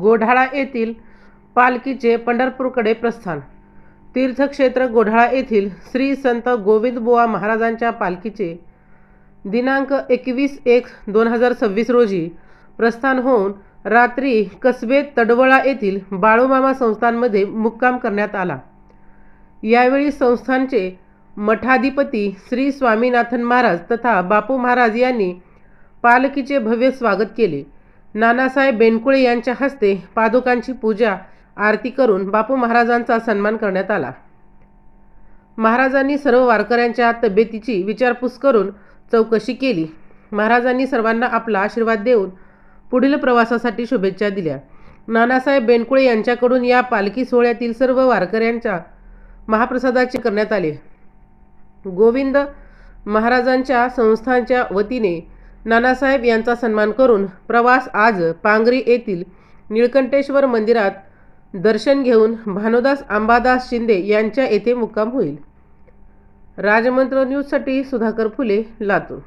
गोढाळा येथील पालखीचे पंढरपूरकडे प्रस्थान. तीर्थक्षेत्र गोढाळा येथील श्री संत गोविंदबुवा महाराजांच्या पालखीचे दिनांक एकवीस एक दोन हजार सव्वीस रोजी प्रस्थान होऊन रात्री कसबे तडवळा येथील बाळूमामा संस्थांमध्ये मुक्काम करण्यात आला. यावेळी संस्थानचे मठाधिपती श्री स्वामीनाथन महाराज तथा बापू महाराज यांनी पालखीचे भव्य स्वागत केले. नानासाहेब बेनकुळे यांच्या हस्ते पादुकांची पूजा आरती करून बापू महाराजांचा सन्मान करण्यात आला. महाराजांनी सर्व वारकऱ्यांच्या तब्येतीची विचारपूस करून चौकशी केली. महाराजांनी सर्वांना आपला आशीर्वाद देऊन पुढील प्रवासासाठी शुभेच्छा दिल्या. नानासाहेब बेनकुळे यांच्याकडून या पालखी सोहळ्यातील सर्व वारकऱ्यांच्या महाप्रसादाचे करण्यात आले. गोविंद महाराजांच्या संस्थांच्या वतीने नानासाहेब यांचा सन्मान करून प्रवास आज पांगरी येथील निळकंठेश्वर मंदिरात दर्शन घेऊन भानुदास आंबादास शिंदे यांच्या येथे मुक्काम होईल. राजमंत्र न्यूजसाठी सुधाकर फुले लातूर.